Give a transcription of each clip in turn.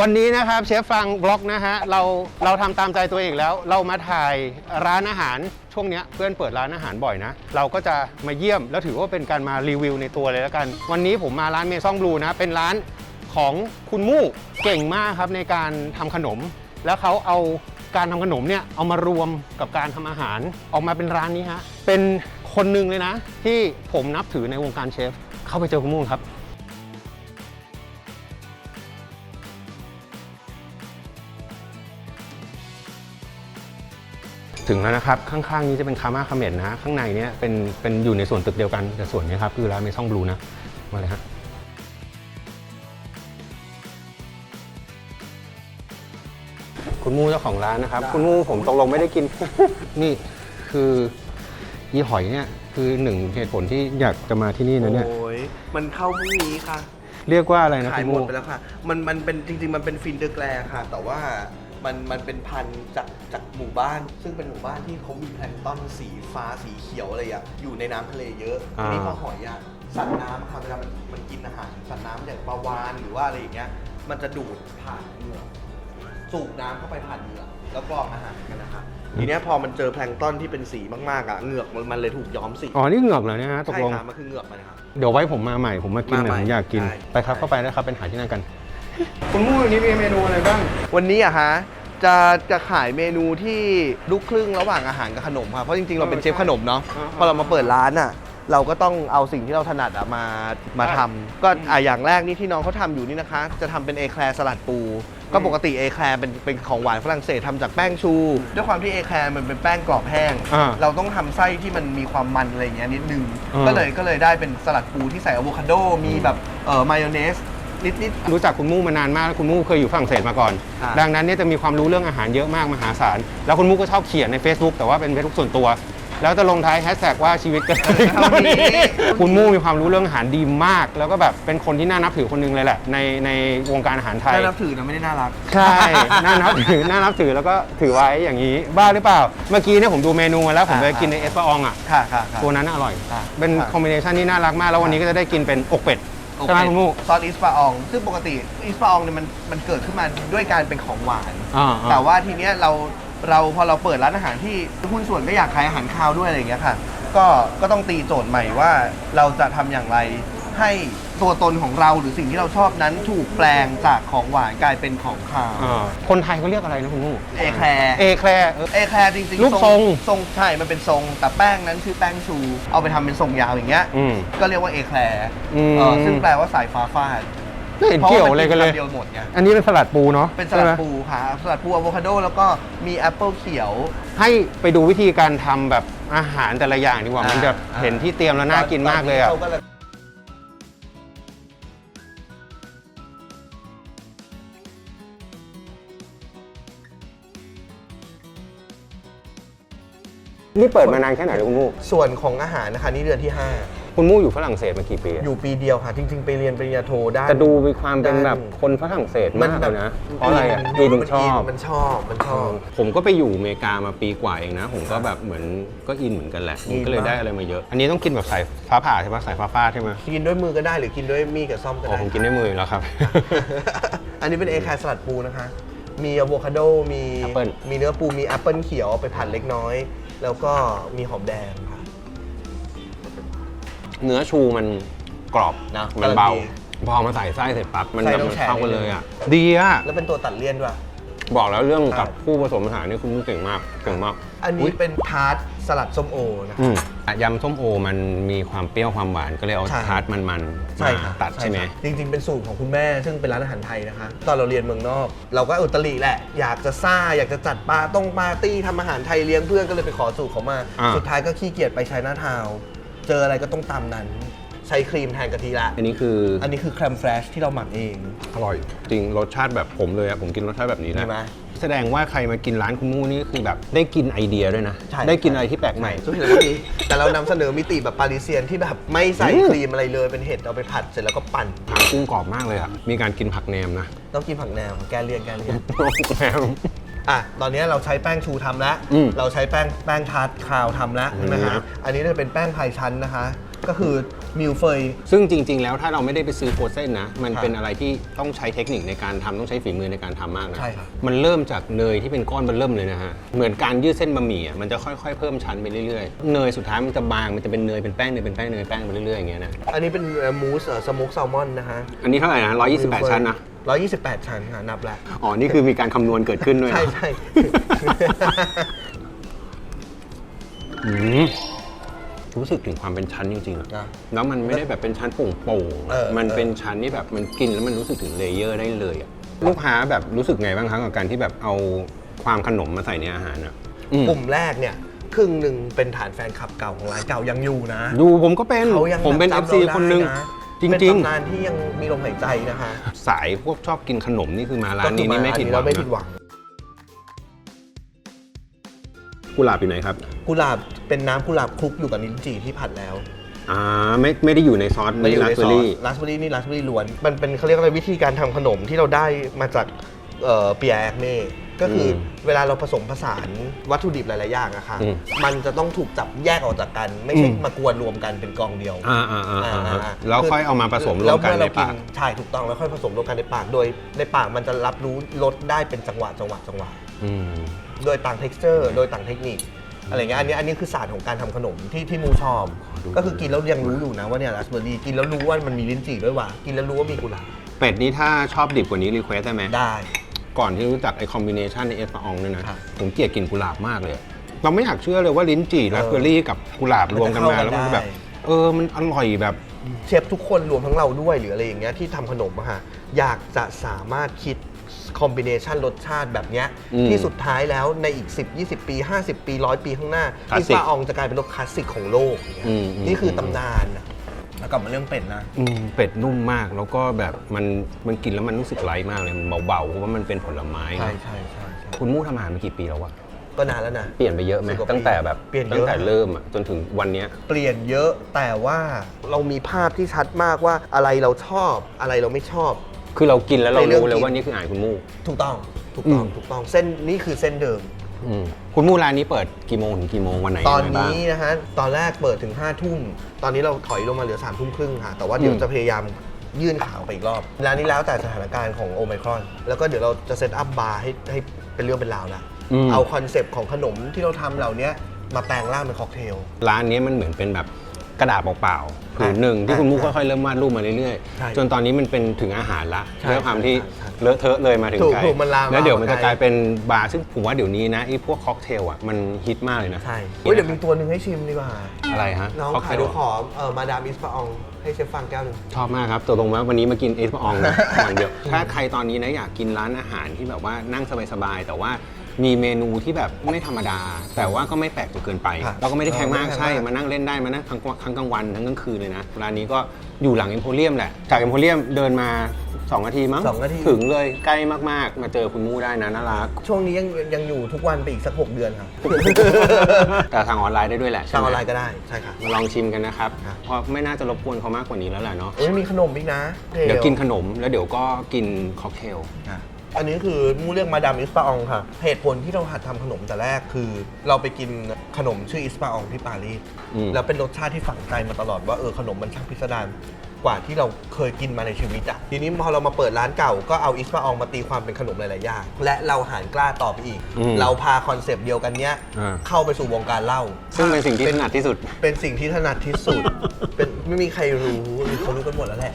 วันนี้นะครับเชฟฟังบล็อกนะฮะเราเราทำตามใจตัวเองแล้ว เรามาถ่ายร้านอาหารช่วงเนี้ยเพื่อนเปิดร้านอาหารบ่อยนะ เราก็จะมาเยี่ยมแล้วถือว่าเป็นการมารีวิวในตัวเลยแล้วกัน วันนี้ผมมาร้านเมซองบลูนะเป็นร้านของคุณมู่เก่งมากครับในการทำขนม แล้วเขาเอาการทำขนมเนี่ยเอามารวมกับการทำอาหารออกมาเป็นร้านนี้ฮะเป็นคนหนึ่งเลยนะ ที่ผมนับถือในวงการเชฟเข้าไปเจอคุณมู่ครับ ถึงแล้วนะครับ ข้างๆนี้จะเป็นคาม่าคาเมดนะฮะข้างในเนี้ยเป็นเป็นอยู่ในส่วนตึกเดียวกันแต่ส่วนนี้ครับคือร้านเมซองบลูนะมาเลยฮะคุณมูเจ้าของร้านนะครับ คุณมูผมตกลงไม่ได้กิน นี่คือยี่หอยเนี่ยคือหนึ่งเหตุผลที่อยากจะมาที่นี่นะเนี่ย โอ้ยมันเข้าพรุ่งนี้ค่ะ เรียกว่าอะไรนะขาคุยณหมมูดไปแล้วค่ะ มันมันเป็นจริง ๆ มันเป็นฟินเดอร์แกลค่ะ แต่ว่า มันมันเป็นพันธุ์จากจากหมู่บ้าน ซึ่งเป็นหมู่บ้านที่เขามีแพลงก์ต้นสีฟ้าสีเขียวอะไรอย่างอยู่ในน้ำทะเลเยอะทีนี้พอหอยอะสัตว์น้ำอะค่ะเวลามันมันกินอาหารสัตว์น้ำอย่างปลาวาฬหรือว่าอะไรอย่างเงี้ยมันจะดูดผ่านเหงือกสูบน้ำเข้าไปผ่านเหงือกแล้วกรองอาหารกันนะคะทีเนี้ยพอมันเจอแพลงก์ต้นที่เป็นสีมากๆอะเหงือกมันมันเลยถูกย้อมสีอ๋อ นี่เหงือกเหรอเนี่ยฮะตกใช่ลง ค่ะมันคือเหงือกมันครับ เดี๋ยวไว้ผมมาใหม่ผมมากินหน่อยมาใหม่ผมอยากกิน ได้ ไปครับเข้าไปนะครับเป็นหาที่นั่นกัน คุณมูวันนี้มีเมนูอะไรบ้าง วันนี้อะฮะจะจะขายเมนูที่ลูกครึ่งระหว่างอาหารกับขนมค่ะเพราะจริงๆเราเป็นเชฟขนมเนาะอ่า พอเรามาเปิดร้านอะเราก็ต้องเอาสิ่งที่เราถนัดอะมามาทำก็อะอย่างแรกนี่ที่น้องเขาทำอยู่นี่นะคะ จะทำเป็นเอแคลร์สลัดปู ก็ปกติเอแคลร์เป็นเป็นของหวานฝรั่งเศสทำจากแป้งชู ด้วยความที่เอแคลร์มันเป็นแป้งกรอบแห้ง อ่าเราต้องทำไส้ที่มันมีความมันอะไรอย่างเงี้ยนิดนึงอ่า ก็เลยก็เลยได้เป็นสลัดปูที่ใส่อะโวคาโดมีแบบเอ่อมายองเนส นิดๆรู้จักคุณมู่มานานมากแล้วคุณมู่เคยอยู่ฝรั่งเศสมาก่อน อ่า ดังนั้นเนี่ยจะมีความรู้เรื่องอาหารเยอะมากมหาศาล แล้วคุณมู่ก็ชอบเขียนใน Facebook แต่ว่าเป็น Facebook ส่วนตัว แล้วจะลงท้ายแฮชแท็กว่าชีวิตเกินเท่านี้คุณมู่มีความรู้เรื่องอาหารดีมาก แล้วก็แบบเป็นคนที่น่านับถือคนหนึงเลยแหละในในวงการอาหารไทย น่านับถือนะไม่ได้น่ารัก ใช่ น่านับถือ น่านับถือแล้วก็ถือไว้อย่างนี้ บ้าหรือเปล่า เมื่อกี้เนี่ยผมดูเมนูมาแล้วผมไปอ่า กินในเอสปาอองอะ ค่ะค่ะค่ะ ตัวนั้นอร่อย อ่าเป็นค่ะคอมบิเนชันที่น่ารักมาก แล้ววันนี้ก็จะได้กินเป็นอกเป็ด โอใช่ไหมเคคุณมู่ซอสอิสปาออง ซึ่งปกติอิสปาอองเนี่ยมันมันเกิดขึ้นมาด้วยการเป็นของหวาน อ่าๆ แต่ว่าทีเนี้ยเราเราพอเราเปิดร้านอาหารที่หุ้นส่วนก็อยากขายอาหารคาวด้วยอะไรอย่างเงี้ยค่ะ ก็ก็ต้องตีโจทย์ใหม่ว่าเราจะทำอย่างไร ให้ตัวตนของเราหรือสิ่งที่เราชอบนั้นถูกแปลงจากของหวานกลายเป็นของคาวอ่าคนไทยเขาเรียกอะไรนะคุณมู่เอแคลร์เอแคลร์เออเอแคลร์จริงๆรูปทรงทรงใช่มันเป็นทรง แต่แป้งนั้นชื่อแป้งชู เอาไปทำเป็นทรงยาวอย่างเงี้ยอืมก็เรียกว่าเอแคลร์อืมเออซึ่งแปลว่าสายฟ้าฟาดไม่เห็นเกี่ยวอะไรกันเลยพราะว่ามัคำเดียวหมดไงอันนี้เป็นสลัดปูเนาะเป็นสลัดใช่ไหมปูค่ะสลัดปูอะโวคาโดแล้วก็มีแอปเปิลเขียว ให้ไปดูวิธีการทำแบบอาหารแต่ละอย่างดีกว่าอ่ามันจะอ่าเห็นที่เตรียมแล้วน่ากินมากเลยอะ นนี้ขาก็นี่เปิดมานานแค่ไหนแล้วคุณมู่ส่วนของอาหารนะคะนี่เดือนที่คุณมู่อยู่ฝรั่งเศสมากี่ปี5อะอยู่ปีเดียวค่ะ จริง ๆ ไปเรียนปริญญาโทได้ แต่ดูมีความเป็นแบบด้านคนฝรั่งเศสมากเลยนะเพราะอะไรอะมันอินมันชอบ มันชอบมันชอบ ผมก็ไปอยู่อเมริกามาปีกว่าเองนะ ผมก็แบบเหมือนก็อินเหมือนกันแหละผมก็เลยอินมากได้อะไรมาเยอะ อันนี้ต้องกินแบบสายฟ้าผ่าใช่ปะสายฟ้าฟาดใช่ไหมกินด้วยมือก็ได้หรือกินด้วยมีดกับซ่อมก็โอ้ได้ผมกินด้วยมืออยู่แล้วครับ อันนี้เป็นเอแคร์สลัดปูนะคะ มีอะโวคาโดมีแอปเปิ้ล มีเนื้อปูมีแอปเปิลเขียวเอาไปผัดเล็กน้อย แล้วก็มีหอมแดงค่ะ เนื้อชูมันกรอบนะมันเบากำลังดีพอมาใส่ไส้เสร็จปั๊บมันไส้แบบต้องมันแฉะเข้ากันนิดนึงเลยอะ ดีอะ แล้วเป็นตัวตัดเลี่ยนด้วย บอกแล้วเรื่องกับใช่ผู้ผสมอาหารนี่คุณมุกเก่งมากเก่งมาก อันนี้เป็นทาร์ตสลัดส้มโอนะอืมยำส้มโอมันมีความเปรี้ยวความหวานก็เลยเอาใช่ ทาร์ตมันๆมาใช่ค่ะตัดใช่ไหมค่ะจริง ๆ เป็นสูตรของคุณแม่ ซึ่งเป็นร้านอาหารไทยนะคะ ตอนเราเรียนเมืองนอก เราก็อุตริแหละ อยากจะซ่า อยากจะจัดปาต้องปาร์ตี้ทำอาหารไทยเลี้ยงเพื่อนก็เลยไปขอสูตรเขามา อ่า สุดท้ายก็ขี้เกียจไปใช้หน้าทาวน์เจออะไรก็ต้องตามนั้น ใช้ครีมแทนกะทิละ อันนี้คืออันนี้คือแครมแฟรชที่เราหมักเอง อร่อย จริงรสชาติแบบผมเลยอะผมกินรสชาติแบบนี้นะใช่ไหมแสดงว่าใครมากินร้านคุณมู่นี่คือแบบได้กินไอเดียด้วยนะ ใช่ ได้กินอะไรที่แปลกใหม่ทุกอย่างก็ดีแต่เรานำเสนอมิติแบบปาริเซียนที่แบบไม่ใส่อืม ครีมอะไรเลยเป็นเห็ดเอาไปผัดเสร็จแล้วก็ปั่นหางกุ้งกรอบมากเลยอะมีการกินผักแหนมนะ ต้องกินผักแนวแกเลียนแกเลียน แหนม อะ ตอนนี้เราใช้แป้งชูทำแล้ว อืมเราใช้แป้งแป้งทาร์ตคราวทำแล้วใช่ไหมอืฮะมอันนี้จะเป็นแป้งพายชั้นนะคะก็คือมิลเฟย ซึ่งจริง ๆ แล้วถ้าเราไม่ได้ไปซื้อโฟรเซนนะ มันครับเป็นอะไรที่ต้องใช้เทคนิคในการทำต้องใช้ฝีมือในการทำมากนะ ใช่ครับ มันเริ่มจากเนยที่เป็นก้อนมันเริ่มเลยนะฮะ เหมือนการยืดเส้นบะหมี่อะมันจะค่อยๆ เพิ่มชั้นไปเรื่อยๆ เนยสุดท้ายมันจะบาง มันจะเป็นเนยเป็นแป้งเนยเป็นแป้งเนยแป้งไปเรื่อยๆอย่างเงี้ยนะ อันนี้เป็นมูสสโมกแซลมอนนะฮะอันนี้เท่าไหร่นะ128 ชั้นนะ 128 ชั้นค่ะนับแล้ว อ๋อ นี่คือมีการคำนวณเกิดขึ้นด้วยนะใช่ใช่ อืม รู้สึกถึงความเป็นชั้นจริงๆอะนะ แล้วมันไม่ได้แบบเป็นชั้นโป่งๆเอออะมันเออ เป็นชั้นที่แบบมันกินแล้วมันรู้สึกถึงเลเยอร์ได้เลยอะลูกค้าแบบรู้สึกไงบ้างครับกับการที่แบบเอาความขนมมาใส่ในอาหารอะอืมกลุ่มแรกเนี่ยครึ่งหนึ่งเป็นฐานแฟนคลับเก่าของร้านเก่ายังอยู่นะดูผมก็เป็นเขายังผมเป็น แบบ FC จำเราได้คนหนึ่งะจริง เป็นตำนานที่ยังมีลมหายใจนะคะๆ สายพวกชอบกินขนมนี่คือมาร้านนี้ก็นี่คือไม่ผิดหร้วังไม่ผิดนะหวัง กุหลาบอยู่ไหนครับ กุหลาบเป็นน้ำกุหลาบคลุกอยู่กับลิ้นจี่ที่ผัดแล้ว อ่าไม่ไม่ได้อยู่ในซอสไม่อยู่ราในสเบซออรี่สราสเบอรี่นี่ราสเบอรี่ล้วน มันเป็นเขาเรียกอะไรวิธีการทำขนมที่เราได้มาจากเอ่อเปียแอกเน่ก็คืออมเวลาเราผสมผสานวัตถุดิบหลาย ๆ อย่างอะค่ะ อืมมันจะต้องถูกจับแยกออกจากกัน ไม่ใช่อืม มากวนรวมกันเป็นกองเดียว อ่าอ่าอ่าอ่าอ่าแล้วค่อยเอามาผสมรวมกันแล้ในเอปาก ใช่ถูกต้องแล้วค่อยผสมรวมกันในปาก โดยในปากมันจะรับรู้รสได้เป็นจังหวะจังหวะจังหวะ อืม โดยต่าง texture โดยต่างเทคนิคอะไรเงี้ยอันนี้อันนี้คือศาสตร์ของการทำขนมที่ที่มูชอบดูก็คือกินแล้วยังรู้อยู่นะว่าเนี่ยราสเบอรี่กินแล้วรู้ว่ามันมีลิ้นจี่ด้วยว่ะกินแล้วรู้ว่ามีกุหลาบเป็ดนี่ถ้าชอบดิบกว่านี้รีเควสได้ไหม ได้ ก่อนที่รู้จักไอคอมบิเนชันในเอสปาองเนี่ยนะ ครับผมเกลียดกลิ่นกุหลาบมากเลย เราไม่อยากเชื่อเลยว่าลิ้นจี่ราสเบอรี่กับกุหลาบรวมกันมามันจะแล้วเข้ากันมันแบบ ได้ เออ มันอร่อยแบบ เชฟทุกคนรวมทั้งเราด้วยหรืออะไรอย่างเงี้ยที่ทำขนมอะฮะอยากจะสามารถคิด คอมบิเนชันรสชาติแบบเนี้ยอืมที่สุดท้ายแล้วในอีก 10 20 ปี 50 ปี 100 ปีข้างหน้าคลาสอิสิกปาอองจะกลายเป็นรสคลาสสิกของโลกอย่างเงี้ยอืมอืม นี่คือตำนานนะแล้วกลับมาเรื่องเป็ดนะ อืมเป็ดนุ่มมากแล้วก็แบบมันมันกินแล้วมันรู้สึกไลท์มากเลยมันเบาๆเพราะว่ามันเป็นผลไม้ใช่นะใช่ใช่ใช่คุณมู่ทำอาหารมากี่ปีแล้ววะก็นานแล้วนะ เปลี่ยนไปเยอะไหมสิบกว่าปีตั้งแต่แบบเปลี่ยนเยอะ ตั้งแต่เริ่มอะจนถึงวันเนี้ย เปลี่ยนเยอะแต่ว่าเรามีภาพที่ชัดมากว่าอะไรเราชอบอะไรเราไม่ชอบ คือเรากินแล้วเราในเรื่องรู้เลยกิน ว่านี่คืออาหารคุณมู่ ถูกต้องถูกต้องอืม ถูกต้องเส้นนี่คือเส้นเดิม อืมคุณมู่ร้านนี้เปิดกี่โมงถึงกี่โมงวันไหนตอนยังไงบ้าง นี้นะฮะตอนแรกเปิดถึง5้าทุ่ม ตอนนี้เราถอยลงมาเหลือ3ามทุ่มครึ่งค่ะ แต่ว่าเดี๋ยวอืม จะพยายามยื่นข่าวไปอีกรอบแล้วนี่แล้วแต่สถานการณ์ของโอไมครอน แล้วก็เดี๋ยวเราจะเซตอัพบาร์ให้ให้เป็นเรื่องเป็นราวละมเอาคอนเซปต์ของขนมที่เราทำเหล่านี้มาแปลงร่างเป็นค็อกเทล ร้านนี้มันเหมือนเป็นแบบ กระดาษเปล่าๆผืนหนึ่งที่ใช่คุณมุกใช่ค่อยๆเริ่มวาดรูปมาเรื่อยใช่ๆ จนตอนนี้มันเป็นถึงอาหารละใช่ด้วยความที่ใช่ใช่เลอะเทอะเลยมาถึงถูกไกลถูกมันลามแล้วเดี๋ยวมันจะมาไกล กลายเป็นบาร์ซึ่งผมว่าเดี๋ยวนี้นะไอ้พวกค็อกเทลอะมันฮิตมากเลยนะใช่เฮ้ยเดี๋ยวมีตัวหนึ่งให้ชิมดีกว่า อะไรฮะน้องค็อกขาเทยลดูขอเออมาดามอิสปาอองให้เชฟฟังแก้วหนึ่ง ชอบมากครับตัวตรงว่าวันนี้มากินเอสปองนะ อย่างเดียวถ้าใครตอนนี้นะอยากกินร้านอาหารที่แบบว่านั่งสบายๆแต่ว่า มีเมนูที่แบบไม่ธรรมดา แต่ว่าก็ไม่แปลกจนเกินไป ครับแล้วก็ไม่ได้แพงมากเออไม่แพงใช่มากมานั่งเล่นได้มานั่งทั้งทั้งกลางวันทั้งกลางคืนเลยนะร้านนี้ก็อยู่หลังเอ็มโพเรียมแหละจากเอ็มโพเรียมเดินมา2นาทีมั้งสองนาที ถึงเลยใกล้มากๆ มาเจอคุณมู่ได้นะน่ารัก ช่วงนี้ยังยังอยู่ทุกวันไปอีกสัก 6 เดือนครับ แต่ทางออนไลน์ได้ด้วยแหละใช่ทางไหอมอนไลน์ก็ได้ใช่ครับ มาลองชิมกันนะครับ ครับ เพราะไม่น่าจะรบกวนเขามากกว่านี้แล้วแหละเนาะ เอ้ยมีขนมอีกนะเดี๋ยวกินขนมแล้วเดี๋ยวก็กินค็อกเทล อะ อันนี้คือมูเรียกมาดามอิสปาอองค่ะ เหตุผลที่เราหัดทำขนมแต่แรกคือ เราไปกินขนมชื่ออิสปาอองที่ปารีสอืม แล้วเป็นรสชาติที่ฝังใจมาตลอดว่าเออขนมมันช่างพิสดารกว่าที่เราเคยกินมาในชีวิตอะทีนี้พอเรามาเปิดร้านเก่าก็เอาอิสปาอองมาตีความเป็นขนมหลายๆอย่างและเราหารกล้าต่อไปอีก อืมเราพาคอนเซปต์เดียวกันเนี้ยอ่า เข้าไปสู่วงการเหล้า ซึ่งเป็นสิ่งที่ถนัดที่สุด เป็นสิ่งที่ถนัดที่สุด เป็นไม่มีใครรู้หรือเขารู้กันหมดแล้วแหละ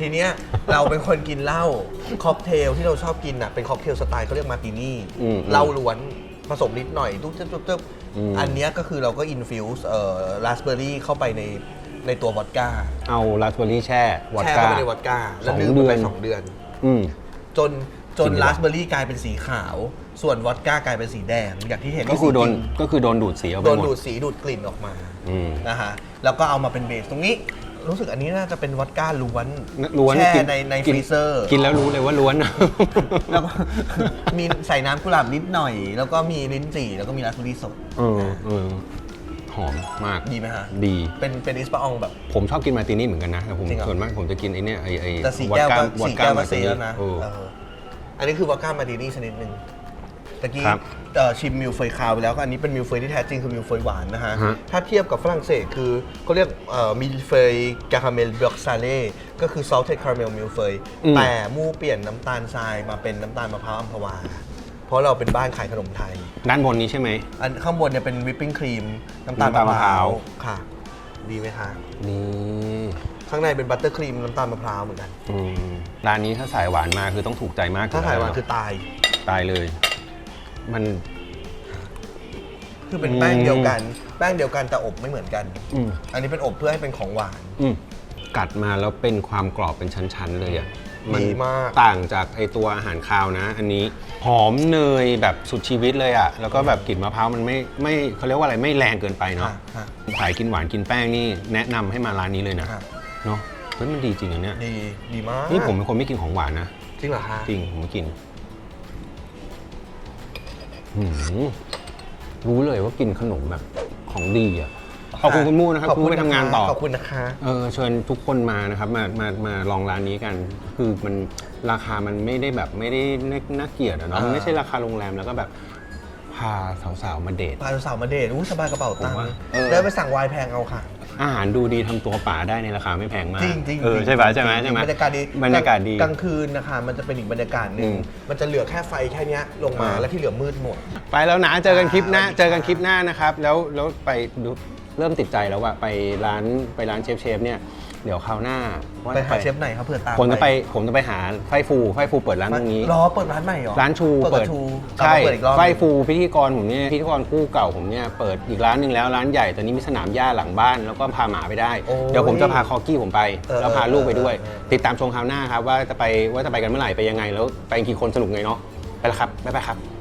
ทีเนี้ยเราเป็นคนกินเหล้าค็อกเทลที่เราชอบกินอะเป็นค็อกเทลสไตล์เขาเรียกมาร์ตินี่อืมเหล้าล้วนผสมนิดหน่อยตุ๊บตุ๊บตุ๊บตุ๊บอืม อันเนี้ยก็คือเราก็อินฟิวส์เอ่อราสเบอร์รี่เข้าไปในในตัววอดก้าเอาราสเบอร์รี่แช่วอดแช่ก้า เข้าไปในวอดก้าแล้วสองนึ่งเดืไปอนสองเดือน อืม จนจนจริงเหรอ ราสเบอร์รี่กลายเป็นสีขาว ส่วนวอดก้ากลายเป็นสีแดงอย่างที่เห็นก็คือโดนสีจริงก็คือโดนดูดสีเอาไปโดนหมดูดดสีดูดกลิ่นออกมาอืม นะฮะแล้วก็เอามาเป็นเบสตรงนี้ รู้สึกอันนี้น่าจะเป็นวอดก้าล้วนล้วนแช่กิในในฟกิรีเซอร์ กินแล้วรู้เลยว่าล้วน แล้วก็ มีใส่น้ำกุหลาบนิดหน่อย แล้วก็มีลิ้นจี่แล้วก็มีราสเบอร์รี่สดเออเออหอมมากดีไหมฮะดี เป็นเป็นอิสปาอองแบบ ผมชอบกินมาร์ตินี่เหมือนกันนะแต่ผมจริงเหรอ ส่วนมากผมจะกินไอเนี้ยไอไอแต่สีวอดแก้วก้าก็วอดสีก้าแก้วมาก็ร์สีตินี่แล้วนะเออเอออันนี้คือวอดก้ามาร์ตินี่ชนิดหนึ่ง ตะกี้ครับเอ่อชิมมิลเฟยคาวไปแล้วก็อันนี้เป็นมิลเฟยที่แท้จริงคือมิลเฟยหวานนะฮะ ฮะถ้าเทียบกับฝรั่งเศสคือเขาเรียกมิลเฟยกาคาเมลบล็อกซาเล่ก็คือ salted caramel มิลเฟยอืม แต่มู่เปลี่ยนน้ำตาลทรายมาเป็นน้ำตาลมะพร้าวอัมพวา เพราะเราเป็นบ้านขายขนมไทย ด้านบนนี้ใช่ไหม อันข้างบนเนี่ยเป็นวิปปิ้งครีมน้ำตาลน้ำตาลมะมะพพร้าร้าว วค่ะ ดีไหมคะนี่ข้างในเป็นบัตเตอร์ครีมน้ำตาลมะพร้าวเหมือนกัน อืมร้านนี้ถ้าสายหวานมาคือต้องถูกใจมากถ้าขายหวานยู่คือตาย ตายเลย มัน คือเป็นแป้งเดียวกัน แป้งเดียวกันแต่อบไม่เหมือนกัน อืม อันนี้เป็นอบเพื่อให้เป็นของหวาน อืมกัดมาแล้วเป็นความกรอบเป็นชั้นๆเลยอะมันดีมาก ต่างจากไอตัวอาหารคาวนะ อันนี้หอมเนยแบบสุดชีวิตเลยอะ แล้วก็แบบกลิ่นมะพร้าวมันไม่ไม่เขาเรียกว่าอะไรไม่แรงเกินไปเนาะค่ะค่ะสายกินหวานกินแป้งนี่แนะนำให้มาร้านนี้เลยนะค่ะเนาะเฮ้ยมันดีจริงอันเนี้ย ดีดีมากนี่ผมเป็นคนไม่กินของหวานนะ จริงเหรอคะจริงผมไม่กินหืม รู้เลยว่ากินขนมแบบของดีอะขอบคุณคุณมู่นะครับขอบคุณคุณไปทำงานต่อขอบคุณนะคะเออเชิญทุกคนมานะครับมามามาลองร้านนี้กัน คือมันราคามันไม่ได้แบบไม่ได้น่าเกลียดอะเนาะอ่ามัมันไม่ใช่ราคาโรงแรมแล้วก็แบบ พาสาวๆมาเดท พาสาวมาเดทอู้สบายกระเป๋าตังผมว่าค์เออ เดินไปสั่งไวน์แพงเอาค่ะ อาหารดูดีทำตัวป่าได้ในราคาไม่แพงมากจริงจริงเออใช่ปะใช่ไหมใช่ไหมบรรยากาศดีบรรยากาศดี กลางคืนนะคะมันจะเป็นอีกบรรยากาศหนึ่งอืมมันจะเหลือแค่ไฟแค่เนี้ยลงมาอ่าแล้วที่เหลือมืดหมด ไปแล้วนะเจอกันคลิปหน้าอ่าเจอกันคลิปหน้านะครับ แล้วแล้วไปดูเริ่มติดใจแล้วว่าไปร้านไปร้านเชฟเชฟเนี่ย เดี๋ยวคราวหน้าว่าไปจะหาเชฟไหนครับเผื่อตามผมจะไปผมจะไปหาไฟฟูไฟฟูเปิดร้านตรงนี้ รอเปิดร้านใหม่เหรอร้านชูเปิดกับชูใช่กลับมาเปิดอีกรอบไฟฟูพิธีกรผมเนี่ยพิธีกรคู่เก่าผมเนี่ยเปิดอีกร้านหนึ่งแล้วร้านใหญ่ตอนนี้มีสนามหญ้าหลังบ้านแล้วก็พาหมาไปได้ โอ้ยเดี๋ยวผมจะพาคอกี้ผมไปเออแล้วพาลูกไปด้วย เออเออ ติดตามชมคราวหน้าครับว่าจะไปว่าจะไปกันเมื่อไหร่ไปยังไง แล้วไปกี่คนสนุกไงเนาะไปแล้วครับบ๊ายบายครับ